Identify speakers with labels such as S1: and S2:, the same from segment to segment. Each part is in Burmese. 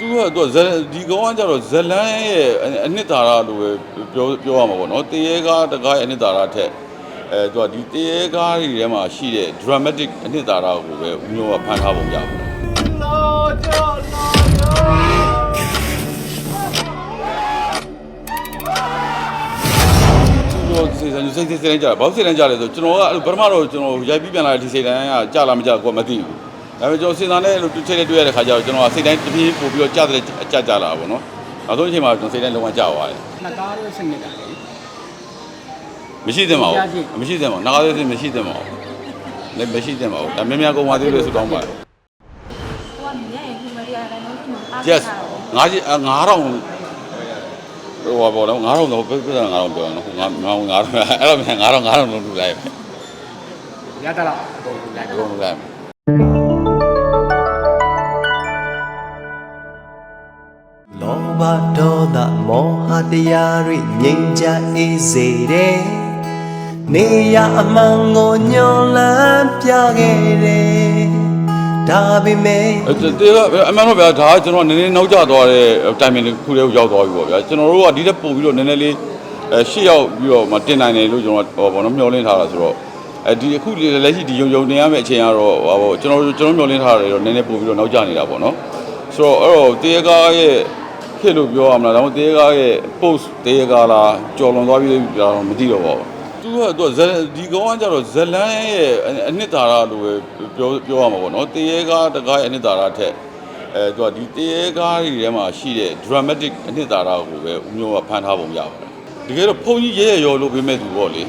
S1: သူကသူကဇက်ဒီကောင်ကကြတော့ဇလန်းရဲ့အနှစ်သာရလို့ပဲပြောပြောရမှာပေါ့နော်တရေကားတကားရဲ့အနှစ်သာရထက်အဲသူကဒီတရေကားတွေထဲမှာရှိတဲ့ dramatic အနှစ်သာရကိုပဲဦးမျိုးကဖန်ထားပုံရပါတယ်သူတို့စိတ်ဆိုင်စိတ်စိတ်စိတ်ကြတယ်ဘာလို့စိတ်တိုင်းကြလဲဆိုကျွန်တော်ကအဲ့လိုပထမတော့ကျွန်တော်ရိုက်ပြီးပြန်လာတဲ့ဒီစိတ်တိုင်းကကြလာမကြကိုမသိဘူး ဒါပေမဲ့ကျွန်တော်စဉ်းစားနေလို့တစ်ချိန်လေးတွေ့ရတဲ့ခါကျတော့ကျွန်တော်ကစိတ်တိုင်းတစ်ပြေးပို့ပြီးတော့ကြတဲ့အကြကြလာတာပေါ့နော်နောက်ဆုံးအချိန်မှာကျွန်တော်စိတ်တိုင်းလုံးဝကြသွားတယ်
S2: နှစ်ကားတို့စနစ်တာလေ
S1: မရှိသင့်ပါဘူး
S2: ကြားကြည့်
S1: မရှိသင့်ပါဘူးနားသေးသေးမရှိသင့်ပါဘူးလည်းမရှိသင့်ပါဘူးဒါများများကုန်ပါသေးလို့ဆုတောင်းပါတယ်
S3: ဟိုကမြဲရင်ဒီမရီယာတိုင်းလုံးကိုအား
S1: yes ငါးကြီး9000ဟိုပါဘောတော့9000တော့ပြပြတာ9000ပြောနော်ငါငါ9000အဲ့တော့မြန်9000 9000လုံးလူလိုက်ပဲ
S2: ရတလားအကုန်လုံးလိုက်
S1: အကုန်လုံးလိုက်
S4: တရားတွေငြိမ်းချမ်းအေးစေတယ်နေရအမှန်ကိုညွန်လန်းပြခဲ့တယ်ဒါပေမဲ့
S1: အဲ့တေကအမှန်တော့ဗျာဒါကကျွန်တော်နည်းနည်းနောက်ကျသွားတဲ့တိုင်မင်တစ်ခုလေးကိုရောက်သွားပြီပေါ့ဗျာကျွန်တော်တို့ကဒီတက်ပို့ပြီးတော့နည်းနည်းလေးအဲရှေ့ရောက်ပြီးတော့မတင်နိုင်တယ်လို့ကျွန်တော်ဟောဘောနော်မျှော်လင့်ထားတာဆိုတော့အဲဒီအခုလက်ရှိဒီယုံယုံတင်ရမယ့်အချိန်ကတော့ဟောဘောကျွန်တော်ကျွန်တော်မျှော်လင့်ထားတာတွေတော့နည်းနည်းပို့ပြီးတော့နောက်ကျနေတာပေါ့နော်ဆိုတော့အဲ့တော့တေကားရဲ့ ခေတ်လို့ပြောရမလားဒါမှမဟုတ်တေကားရဲ့ post တေကားလားကြော်လွန်သွားပြီလားတော့မသိတော့ပါဘူးသူကသူကဇက်ဒီကောင်ကကြတော့ဇလန်းရဲ့အနှစ်သာရလို့ပဲပြောပြောရမှာပေါ့နော်တေကားတကားရဲ့အနှစ်သာရထက်အဲသူကဒီတေကားတွေထဲမှာရှိတဲ့ dramatic အနှစ်သာရကိုပဲဦးမျိုးကဖန်ထားပုံရပါတယ်တကယ်တော့ဘုန်းကြီးရဲရဲရောလို့ပြင်မဲ့သူပေါ့လေ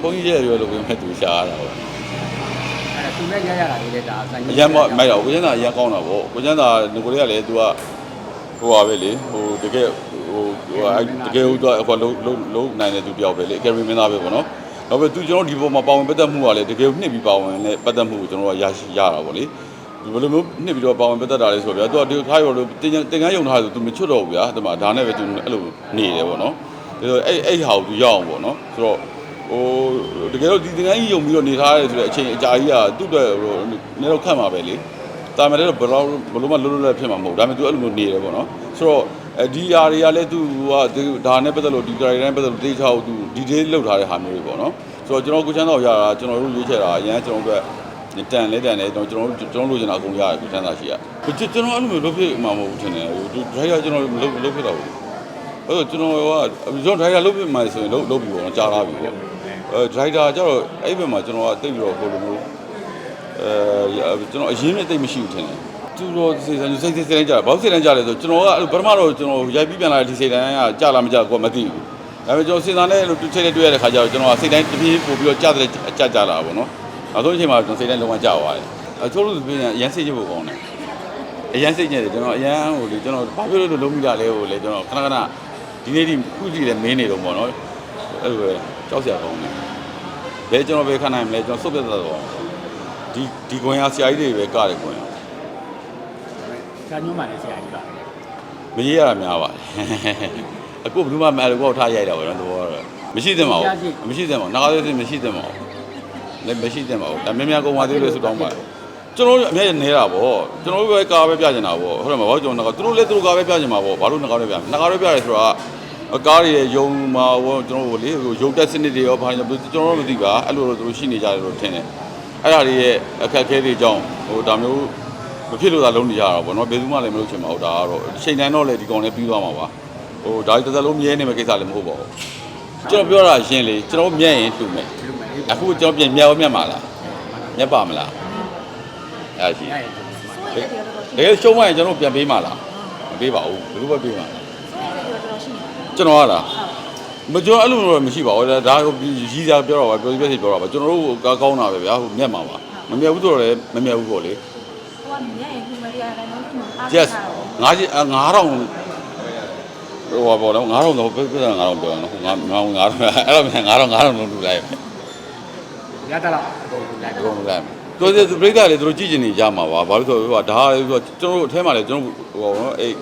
S1: ဘုန်းကြီးရဲရဲရောလို့ပြင်မဲ့သူရှားရတာပေါ့
S2: အဲ့ဒါသူနဲ့ရရတာလေးလေဒါဆိုင်
S1: အရန်မမိုက်တော့ကိုကျန်းသာအရန်ကောင်းတာပေါ့ကိုကျန်းသာငကိုလေးကလည်းသူက ဟိုပါပဲလေဟိုတကယ်ဟိုဟိုအဲ့တကယ်ဟိုသူကဟိုလုံးလုံးလုံးနိုင်တဲ့သူတယောက်ပဲလေအကယ်ဒမီမင်းသားပဲပေါ့နော်နောက်ပဲသူကျွန်တော်ဒီပေါ်မှာပါဝင်ပတ်သက်မှုကလည်းတကယ်နှစ်ပြီးပါဝင်နဲ့ပတ်သက်မှုကိုကျွန်တော်ကရရှိရတာပေါ့လေဒီဘယ်လိုမျိုးနှစ်ပြီးတော့ပါဝင်ပတ်သက်တာလဲဆိုတော့ဗျာသူကဒီခါရောလို့တင်တင်ကန်းယုံထားတယ်ဆိုသူမချွတ်တော့ဘူးဗျာဒီမှာဒါနဲ့ပဲသူအဲ့လိုနေတယ်ပေါ့နော်ဒါဆိုအဲ့အဲ့ဟာကိုသူရအောင်ပေါ့နော်ဆိုတော့ဟိုတကယ်တော့ဒီတင်ကန်းကြီးယုံပြီးတော့နေထားရတယ်ဆိုတဲ့အချိန်အကြာကြီးကသူ့အတွက်ဟိုနည်းတော့ခတ်မှာပဲလေ တာမယ်တော့ဘယ်လိုဘယ်လိုမှလွတ်လွတ်လပ်ဖြစ်မှာမဟုတ်ဒါပေမဲ့သူအဲ့လိုမျိုးနေတယ်ပေါ့နော်ဆိုတော့အဲဒီຢာတွေကလည်းသူကဒါနဲ့ပတ်သက်လို့ဒီ character နဲ့ပတ်သက်လို့တေးချောက်သူ detail လောက်ထားတဲ့ဟာမျိုးတွေပေါ့နော်ဆိုတော့ကျွန်တော်ကိုချမ်းတော်ရတာကျွန်တော်တို့ရွေးချယ်တာအရင်ကျွန်တော်တို့အတွက်တန်လဲတန်လဲကျွန်တော်တို့ကျွန်တော်တို့လိုချင်တာအကုန်ရတယ်ကိုချမ်းသာရှိရကျွန်တော်အဲ့လိုမျိုးလုပ်ဖြစ်မှာမဟုတ်ဘူးထင်တယ်ဟို driver ကျွန်တော်လုပ်လုပ်ဖြစ်တော့ဘူးအဲ့တော့ကျွန်တော်ကကျွန်တော် driver လုပ်ဖြစ်မှာဆိုရင်လုပ်လုပ်ပြီးပေါ့နော်ကြားလာပြီပေါ့အဲ driver ကျတော့အဲ့ဘက်မှာကျွန်တော်ကတိတ်ပြီးတော့ဟိုလိုမျိုး အဲကျွန်တော်အရင်နဲ့တိတ်မရှိဘူးထင်တယ်သူတော့စိတ်ဆိုင်စိတ်စိတ်တိုင်းကြတယ်ဘာလို့စိတ်တိုင်းကြလဲဆိုကျွန်တော်ကအဲ့ပထမတော့ကျွန်တော်ရိုက်ပြီးပြန်လာတဲ့ဒီစိတ်တိုင်းကကြလာမကြကိုမသိဘူးဒါပေမဲ့ကျွန်တော်စဉ်းစားနေလို့တစ်ချိန်လေးတွေ့ရတဲ့ခါကျတော့ကျွန်တော်ကစိတ်တိုင်းတစ်ပြေးပို့ပြီးတော့ကြတဲ့ကြကြလာတာပေါ့နော်နောက်ဆုံးအချိန်မှာကျွန်တော်စိတ်တိုင်းလုံးဝကြသွားတယ်အချို့လူတွေပြန်ရမ်းစိတ်ချဖို့ကောင်းတယ်အရန်စိတ်ညစ်တယ်ကျွန်တော်အရန်ဟိုလေကျွန်တော်ဘာဖြစ်လို့လုံးမိတာလဲဟိုလေကျွန်တော်ခဏခဏဒီနေ့ဒီခုကြည့်လဲမင်းနေတော့ပေါ့နော်အဲ့လိုပဲကြောက်စရာကောင်းတယ်ဘယ်ကျွန်တော်ပဲခဏနိုင်မလဲကျွန်တော်စုပ်ပြတ်သွားတော့ ဒီဒီကွန်ရဆရာကြီးတွေပဲကတယ်ကွန်ရ
S2: စာညွှန်းမှလည်းဆရာကြီးပါ
S1: မရေးရတာများပါတယ်အခုဘယ်သူမှမအဲ့လိုကောက်ထားရိုက်တာပေါ့နော်သဘောတော့မရှိသင့်ပါဘူးမရှိသင့်ပါဘူးနားသေးသေးမရှိသင့်ပါဘူးလည်းမရှိသင့်ပါဘူးဒါများများကုန်ပါသေးလို့ဆုတောင်းပါတယ်ကျွန်တော်တို့အများကြီးနေတာပေါ့ကျွန်တော်တို့ပဲကားပဲပြကျင်တာပေါ့ဟုတ်တယ်မဟုတ်ကျွန်တော်ကသူတို့လည်းသူတို့ကားပဲပြကျင်မှာပေါ့ဘာလို့နှကားပဲပြနှကားပဲပြရဲဆိုတာအကားတွေရဲ့ယုံမှာဟိုကျွန်တော်တို့လေဟိုယုံတက်စနစ်တွေရောဘာညာကျွန်တော်တို့မသိပါအဲ့လိုတော့သူတို့ရှိနေကြတယ်လို့ထင်တယ် အဲ့ဒါတွေရဲ့အခက်အခဲတွေကြောင့်ဟိုဒါမျိုးမဖြစ်လို့သာလုံးနေကြတာပေါ့နော်ဘယ်သူမှလည်းမလုပ်ချင်ပါဘူးဒါကတော့ချိန်တိုင်းတော့လေဒီကောင်လည်းပြီးသွားမှာပါဟိုဒါတစ်သက်လုံးမြဲနေမယ့်ကိစ္စလည်းမဟုတ်ပါဘူးကျွန်တော်ပြောတာရှင်းလေကျွန်တော်မြဲရင်တူမယ်
S2: လူမယ်
S1: အခုကျွန်တော်ပြင်မြတ်ရောမြတ်မှာလားမြတ်ပါမလားအဲ့ဒါရှိ
S2: ရရ
S3: ဆိုရတဲ့တော်တော်ရှိ
S1: တကယ်ရှုံးမှရင်ကျွန်တော်ပြန်ပေးမှာလားမပေးပါဘူးဘယ်လိုပဲပေးမှာလဲ
S3: ဆိုရတဲ့တော်တော်ရှိ
S1: ကျွန်တော်ကလား မကျွန်တော်အဲ့လိုတော့မရှိပါဘူးဒါဒါရီးစားပြောတော့ပါပြောပြစီပြောတော့ပါကျွန်တော်တို့ကကောင်းတာပဲဗျာဟိုမြတ်မှာပါမမြတ်ဘူးဆိုတော့လည်းမမြတ်ဘူးပေါ့လေ
S3: ဟိုကမြဲရင်ဒီမရီယာတိုင်းလုံးကိုအား
S1: yes ငါးကြီး9000ဟိုပါပေါ့နော်9000တော့ပြပြတာ9000ပြောနော်ငါငါ9000အဲ့တော့9000 9000လုံးလူလိုက်ပဲ
S2: ရတလားအကုန်လုံးလိုက်
S1: အကုန်လုံးလိုက်သူတို့ပြိတ္တာလေသူတို့ကြည့်ချင်နေကြမှာပါဘာလို့ဆိုတော့ဟိုဒါဆိုကျွန်တော်တို့အထဲမှာလေကျွန်တော်ဟိုနော်အဲ့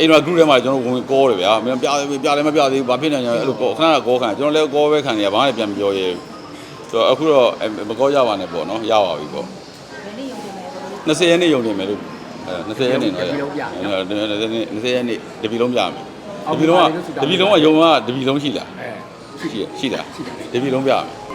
S1: အိမ်မှာ group ထဲမှာကျွန်တော်ဝင်ကောတယ်ဗျာမင်းပြပြလည်းမပြသေးဘူးဘာဖြစ်နေညာအဲ့လိုကောခဏကောခံကျွန်တော်လည်းကောပဲခံနေရဘာမှလည်းပြန်မပြောရဲဘူးဆိုတော့အခုတော့မကောကြပါနဲ့ပေါ့နော်ရပါပြီပေါ့
S3: ဘယ်နည်းရုံတင်မယ်ဘယ်လို
S1: 20ရက်နေ့ယုံနေမယ်လို့20ရက်နေတော့
S2: ဒီလုံးပြနော်
S1: 20ရက်နေတပြီလုံးပြမယ်
S2: အော
S1: တ
S2: က်
S1: ပြီလုံးက
S2: ပါလေလို့ဆိုတာ
S1: တပြီလုံးကယုံကတပြီလုံးရှိလား
S2: အဲ
S1: ရှိရရှိလား
S2: ရှိတယ်
S1: တပြီလုံးပြမယ်